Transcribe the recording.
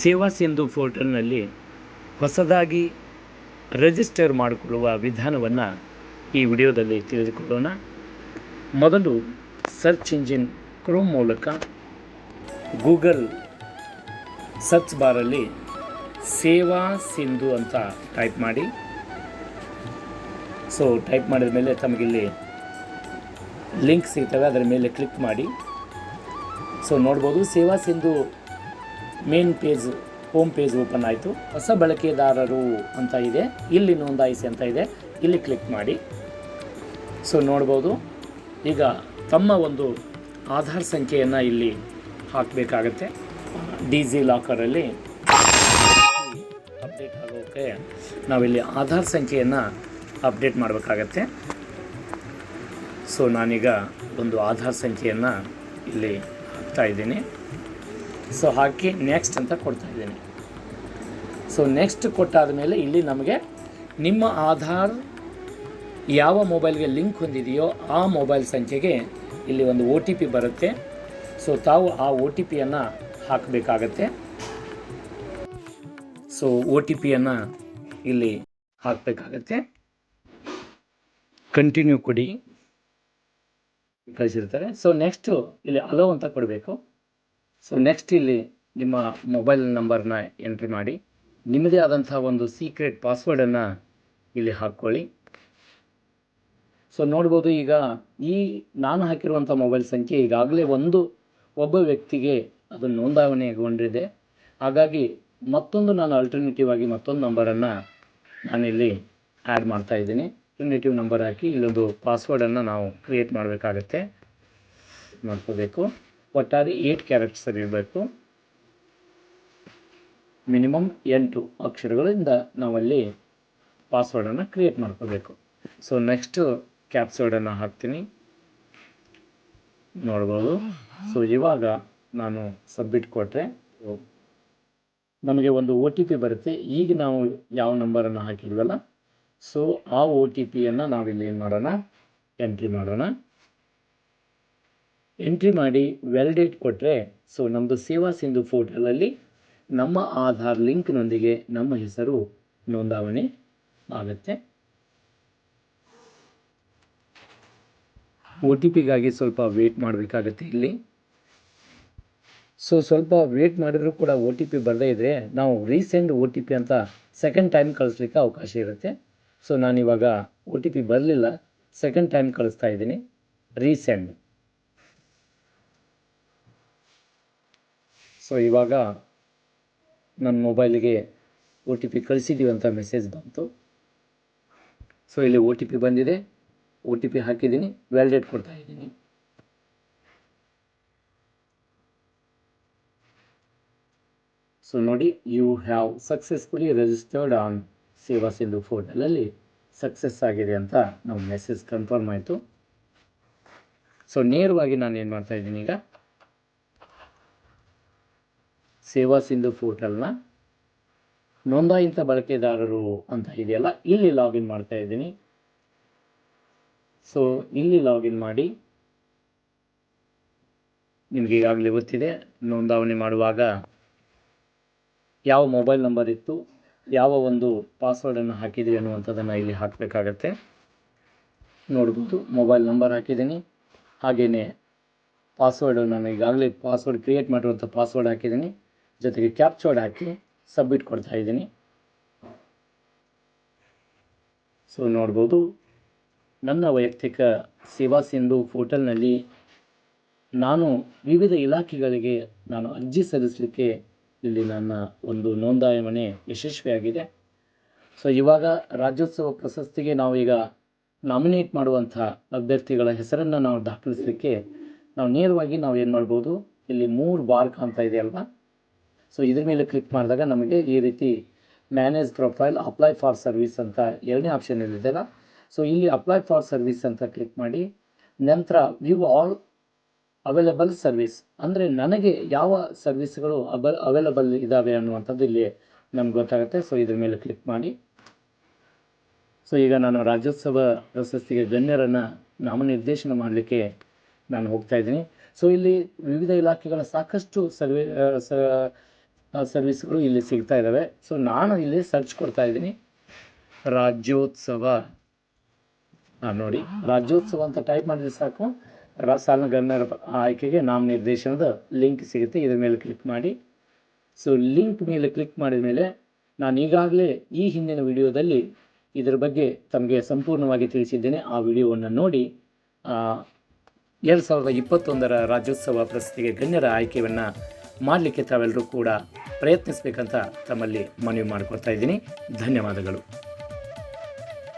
ಸೇವಾ ಸಿಂಧು ಪೋರ್ಟಲ್ನಲ್ಲಿ ಹೊಸದಾಗಿ ರಿಜಿಸ್ಟರ್ ಮಾಡಿಕೊಳ್ಳುವ ವಿಧಾನವನ್ನು ಈ ವಿಡಿಯೋದಲ್ಲಿ ತಿಳಿದುಕೊಳ್ಳೋಣ. ಮೊದಲು ಸರ್ಚ್ ಇಂಜಿನ್ ಕ್ರೋಮ್ ಮೂಲಕ ಗೂಗಲ್ ಸರ್ಚ್ ಬಾರಲ್ಲಿ ಸೇವಾ ಸಿಂಧು ಅಂತ ಟೈಪ್ ಮಾಡಿ. ಸೊ, ಟೈಪ್ ಮಾಡಿದ ಮೇಲೆ ತಮಗಿಲ್ಲಿ ಲಿಂಕ್ ಸಿಗ್ತವೆ, ಅದರ ಮೇಲೆ ಕ್ಲಿಕ್ ಮಾಡಿ. ಸೊ, ನೋಡ್ಬೋದು Seva Sindhu main page, home page open ಆಯಿತು. ಹೊಸ ಬಳಕೆದಾರರು ಅಂತ ಇದೆ. ಇಲ್ಲಿ ನೋಂದಾಯಿಸಿ ಅಂತ ಇದೆ. ಇಲ್ಲಿ ಕ್ಲಿಕ್ ಮಾಡಿ. ಸೊ, ನೋಡ್ಬೋದು. ಈಗ ತಮ್ಮ ಒಂದು ಆಧಾರ್ ಸಂಖ್ಯೆಯನ್ನು ಇಲ್ಲಿ ಹಾಕಬೇಕಾಗತ್ತೆ. ಡಿ ಜಿ ಲಾಕರಲ್ಲಿ ಅಪ್ಡೇಟ್ ಆಗೋಕ್ಕೆ ನಾವಿಲ್ಲಿ ಆಧಾರ್ ಸಂಖ್ಯೆಯನ್ನು ಅಪ್ಡೇಟ್ ಮಾಡಬೇಕಾಗತ್ತೆ. ಸೊ, ನಾನೀಗ ಒಂದು ಆಧಾರ್ ಸಂಖ್ಯೆಯನ್ನು ಇಲ್ಲಿ ಹಾಕ್ತಾ ಇದ್ದೀನಿ. ಸೊ ಹಾಕಿ ನೆಕ್ಸ್ಟ್ ಅಂತ ಕೊಡ್ತಾ ಇದ್ದೀನಿ. ಸೊ ನೆಕ್ಸ್ಟ್ ಕೊಟ್ಟಾದ ಮೇಲೆ ಇಲ್ಲಿ ನಮಗೆ ನಿಮ್ಮ ಆಧಾರ್ ಯಾವ ಮೊಬೈಲ್ಗೆ ಲಿಂಕ್ ಹೊಂದಿದೆಯೋ ಆ ಮೊಬೈಲ್ ಸಂಖ್ಯೆಗೆ ಇಲ್ಲಿ ಒಂದು ಒ ಟಿ ಪಿ ಬರುತ್ತೆ. ಸೊ ತಾವು ಆ ಒ ಟಿ ಪಿಯನ್ನು ಹಾಕಬೇಕಾಗತ್ತೆ. ಸೊ ಒ ಟಿ ಪಿಯನ್ನು ಇಲ್ಲಿ ಹಾಕಬೇಕಾಗತ್ತೆ. ಕಂಟಿನ್ಯೂ ಕೊಡಿ. ಕಳಿಸಿರ್ತಾರೆ. ಸೊ ನೆಕ್ಸ್ಟು ಇಲ್ಲಿ ಅಲೋ ಅಂತ ಕೊಡಬೇಕು. ಸೊ ನೆಕ್ಸ್ಟ್ ಇಲ್ಲಿ ನಿಮ್ಮ ಮೊಬೈಲ್ ನಂಬರ್ನ ಎಂಟ್ರಿ ಮಾಡಿ. ನಿಮ್ಮದೇ ಆದಂಥ ಒಂದು ಸೀಕ್ರೆಟ್ ಪಾಸ್ವರ್ಡನ್ನು ಇಲ್ಲಿ ಹಾಕ್ಕೊಳ್ಳಿ. ಸೊ ನೋಡ್ಬೋದು ಈಗ ಈ ನಾನು ಹಾಕಿರುವಂಥ ಮೊಬೈಲ್ ಸಂಖ್ಯೆ ಈಗಾಗಲೇ ಒಂದು, ಒಬ್ಬ ವ್ಯಕ್ತಿಗೆ ಅದು ನೋಂದಾವಣೆಗೊಂಡಿದೆ. ಹಾಗಾಗಿ ಮತ್ತೊಂದು ನಾನು ಅಲ್ಟರ್ನೇಟಿವ್ ಆಗಿ ಮತ್ತೊಂದು ನಂಬರನ್ನು ನಾನಿಲ್ಲಿ ಆ್ಯಡ್ ಮಾಡ್ತಾ ಇದ್ದೀನಿ. ಅಲ್ಟರ್ನೇಟಿವ್ ನಂಬರ್ ಹಾಕಿ ಇಲ್ಲೊಂದು ಪಾಸ್ವರ್ಡನ್ನು ನಾವು ಕ್ರಿಯೇಟ್ ಮಾಡಬೇಕಾಗತ್ತೆ. ಮಾಡ್ಕೋಬೇಕು. ಒಟ್ಟಾರೆ ಏಟ್ ಕ್ಯಾರೆಕ್ಟರ್ಸ್ ಇರಬೇಕು. ಮಿನಿಮಮ್ ಎಂಟು ಅಕ್ಷರಗಳಿಂದ ನಾವಲ್ಲಿ ಪಾಸ್ವರ್ಡನ್ನು ಕ್ರಿಯೇಟ್ ಮಾಡ್ಕೋಬೇಕು. ಸೊ ನೆಕ್ಸ್ಟು ಕ್ಯಾಪ್ಸೋಡನ್ನು ಹಾಕ್ತೀನಿ. ನೋಡ್ಬೋದು. ಸೊ ಇವಾಗ ನಾನು ಸಬ್ಮಿಟ್ ಕೊಟ್ಟರೆ ನಮಗೆ ಒಂದು ಒ ಟಿ ಪಿ ಬರುತ್ತೆ. ಈಗ ನಾವು ಯಾವ ನಂಬರನ್ನು ಹಾಕಿದ್ವಲ್ಲ? ಸೊ ಆ ಒ ಟಿ ಪಿಯನ್ನು ನಾವಿಲ್ಲಿ ಏನು ಮಾಡೋಣ? ಎಂಟ್ರಿ ಮಾಡೋಣ. ಎಂಟ್ರಿ ಮಾಡಿ ವ್ಯಾಲಿಡೇಟ್ ಕೊಟ್ಟರೆ ಸೊ ನಮ್ಮದು ಸೇವಾ ಸಿಂಧು ಪೋರ್ಟಲಲ್ಲಿ ನಮ್ಮ ಆಧಾರ್ ಲಿಂಕ್ನೊಂದಿಗೆ ನಮ್ಮ ಹೆಸರು ನೋಂದಾವಣೆ ಆಗುತ್ತೆ. ಒ ಟಿ ಪಿಗಾಗಿ ಸ್ವಲ್ಪ ವೇಟ್ ಮಾಡಬೇಕಾಗತ್ತೆ ಇಲ್ಲಿ. ಸೊ ಸ್ವಲ್ಪ ವೇಟ್ ಮಾಡಿದರೂ ಕೂಡ ಒ ಟಿ ಪಿ ಬರದೇ ಇದ್ದರೆ ನಾವು ರೀಸೆಂಡ್ ಒ ಟಿ ಪಿ ಅಂತ ಸೆಕೆಂಡ್ ಟೈಮ್ ಕಳಿಸ್ಲಿಕ್ಕೆ ಅವಕಾಶ ಇರುತ್ತೆ. ಸೊ ನಾನಿವಾಗ ಒ ಟಿ ಪಿ ಬರಲಿಲ್ಲ ಸೆಕೆಂಡ್ ಟೈಮ್ ಕಳಿಸ್ತಾ ಇದ್ದೀನಿ ರೀಸೆಂಡ್ ಸೊ ಇವಾಗ ನನ್ನ ಮೊಬೈಲಿಗೆ ಒ ಟಿ ಪಿ ಕಳಿಸಿದ್ದೀವಿ ಅಂತ ಮೆಸೇಜ್ ಬಂತು. ಸೊ ಇಲ್ಲಿ ಒ ಟಿ ಪಿ ಬಂದಿದೆ. ಒ ಟಿ ಪಿ ಹಾಕಿದ್ದೀನಿ. ವ್ಯಾಲಿಡೇಟ್ ಕೊಡ್ತಾ ಇದ್ದೀನಿ. ಸೊ ನೋಡಿ you have successfully registered on Seva Sindhu ಫೋರ್ಟಲಲ್ಲಿ success ಆಗಿದೆ ಅಂತ ನಮ್ಮ ಮೆಸೇಜ್ ಕನ್ಫರ್ಮ್ ಆಯಿತು. ಸೊ ನೇರವಾಗಿ ನಾನು ಏನು ಮಾಡ್ತಾ ಇದ್ದೀನಿ ಈಗ ಸೇವಾ ಸಿಂಧು ಪೋರ್ಟಲ್ನ ನೋಂದಾಯಿತ ಬಳಕೆದಾರರು ಅಂತ ಇದೆಯಲ್ಲ, ಇಲ್ಲಿ ಲಾಗಿನ್ ಮಾಡ್ತಾ ಇದ್ದೀನಿ. ಸೊ ಇಲ್ಲಿ ಲಾಗಿನ್ ಮಾಡಿ. ನಿಮಗೆ ಈಗಾಗಲೇ ಗೊತ್ತಿದೆ, ನೋಂದಾವಣೆ ಮಾಡುವಾಗ ಯಾವ ಮೊಬೈಲ್ ನಂಬರ್ ಇತ್ತು, ಯಾವ ಒಂದು ಪಾಸ್ವರ್ಡನ್ನು ಹಾಕಿದ್ರಿ ಅನ್ನುವಂಥದ್ದನ್ನು ಇಲ್ಲಿ ಹಾಕಬೇಕಾಗತ್ತೆ. ನೋಡ್ಬೋದು, ಮೊಬೈಲ್ ನಂಬರ್ ಹಾಕಿದ್ದೀನಿ. ಹಾಗೆಯೇ ಪಾಸ್ವರ್ಡು ನಾನು ಈಗಾಗಲೇ ಪಾಸ್ವರ್ಡ್ ಕ್ರಿಯೇಟ್ ಮಾಡಿರುವಂಥ ಪಾಸ್ವರ್ಡ್ ಹಾಕಿದ್ದೀನಿ. ಜೊತೆಗೆ ಕ್ಯಾಪ್ಚರ್ಡ್ ಹಾಕಿ ಸಬ್ಮಿಟ್ ಕೊಡ್ತಾ ಇದ್ದೀನಿ. ಸೊ ನೋಡ್ಬೋದು. ನನ್ನ ವೈಯಕ್ತಿಕ ಸೇವಾ ಸಿಂಧು ಪೋರ್ಟಲ್ನಲ್ಲಿ ನಾನು ವಿವಿಧ ಇಲಾಖೆಗಳಿಗೆ ನಾನು ಅರ್ಜಿ ಸಲ್ಲಿಸಲಿಕ್ಕೆ ಇಲ್ಲಿ ನನ್ನ ಒಂದು ನೋಂದಾವಣೆ ಯಶಸ್ವಿಯಾಗಿದೆ. ಸೊ ಇವಾಗ ರಾಜ್ಯೋತ್ಸವ ಪ್ರಶಸ್ತಿಗೆ ನಾವು ಈಗ ನಾಮಿನೇಟ್ ಮಾಡುವಂಥ ಅಭ್ಯರ್ಥಿಗಳ ಹೆಸರನ್ನು ನಾವು ದಾಖಲಿಸಲಿಕ್ಕೆ ನಾವು ನೇರವಾಗಿ ನಾವು ಏನು ಮಾಡ್ಬೋದು? ಇಲ್ಲಿ ಮೂರು ಬಾರ್ ಕಾಣ್ತಾ ಇದೆ ಅಲ್ವಾ? ಸೊ ಇದ್ರ ಮೇಲೆ ಕ್ಲಿಕ್ ಮಾಡಿದಾಗ ನಮಗೆ ಈ ರೀತಿ manage profile apply for service ಅಂತ ಎರಡನೇ ಆಪ್ಷನ್ ಇಲ್ಲಿದೆಯಲ್ಲ ಸೊ ಇಲ್ಲಿ ಅಪ್ಲೈ ಫಾರ್ ಸರ್ವಿಸ್ ಅಂತ ಕ್ಲಿಕ್ ಮಾಡಿ, ನಂತರ ವ್ಯೂ ಆಲ್ ಅವೈಲಬಲ್ ಸರ್ವಿಸ್ ಅಂದರೆ ನನಗೆ ಯಾವ ಸರ್ವಿಸ್ಗಳು ಅಬ ಅವೈಲಬಲ್ ಇದ್ದಾವೆ ಅನ್ನುವಂಥದ್ದು ಇಲ್ಲಿ ನಮ್ಗೆ ಗೊತ್ತಾಗುತ್ತೆ. ಸೊ ಇದ್ರ ಮೇಲೆ ಕ್ಲಿಕ್ ಮಾಡಿ. ಸೊ ಈಗ ನಾನು ರಾಜ್ಯೋತ್ಸವ ಪ್ರಶಸ್ತಿಗೆ ಗಣ್ಯರನ್ನು ನಾಮನಿರ್ದೇಶನ ಮಾಡಲಿಕ್ಕೆ ನಾನು ಹೋಗ್ತಾ ಇದ್ದೀನಿ. ಸೊ ಇಲ್ಲಿ ವಿವಿಧ ಇಲಾಖೆಗಳ ಸಾಕಷ್ಟು ಸರ್ವೆ ಸರ್ವಿಸ್ಗಳು ಇಲ್ಲಿ ಸಿಗ್ತಾ ಇದ್ದಾವೆ ಸೊ ನಾನು ಇಲ್ಲಿ ಸರ್ಚ್ ಕೊಡ್ತಾ ಇದ್ದೀನಿ. ರಾಜ್ಯೋತ್ಸವ. ಹಾಂ ನೋಡಿ. ರಾಜ್ಯೋತ್ಸವ ಅಂತ ಟೈಪ್ ಮಾಡಿದ್ರೆ ಸಾಕು. ಸಾಲಿನ ಗಣ್ಯರ ಆಯ್ಕೆಗೆ ನಾಮನಿರ್ದೇಶನದ ಲಿಂಕ್ ಸಿಗುತ್ತೆ. ಇದರ ಮೇಲೆ ಕ್ಲಿಕ್ ಮಾಡಿ. ಸೊ ಲಿಂಕ್ ಮೇಲೆ ಕ್ಲಿಕ್ ಮಾಡಿದ ಮೇಲೆ ನಾನು ಈಗಾಗಲೇ ಈ ಹಿಂದಿನ ವಿಡಿಯೋದಲ್ಲಿ ಇದರ ಬಗ್ಗೆ ತಮಗೆ ಸಂಪೂರ್ಣವಾಗಿ ತಿಳಿಸಿದ್ದೇನೆ. ಆ ವಿಡಿಯೋವನ್ನು ನೋಡಿ. ಎರಡು ಸಾವಿರದ ಇಪ್ಪತ್ತೊಂದರ ರಾಜ್ಯೋತ್ಸವ ಪ್ರಶಸ್ತಿಗೆ ಗಣ್ಯರ ಆಯ್ಕೆಯನ್ನು ಮಾಡಲಿಕ್ಕೆ ತಾವೆಲ್ಲರೂ ಕೂಡ ಪ್ರಯತ್ನಿಸಬೇಕಂತ ತಮ್ಮಲ್ಲಿ ಮನವಿ ಮಾಡ್ಕೊಳ್ತಾ ಇದ್ದೀನಿ. ಧನ್ಯವಾದಗಳು.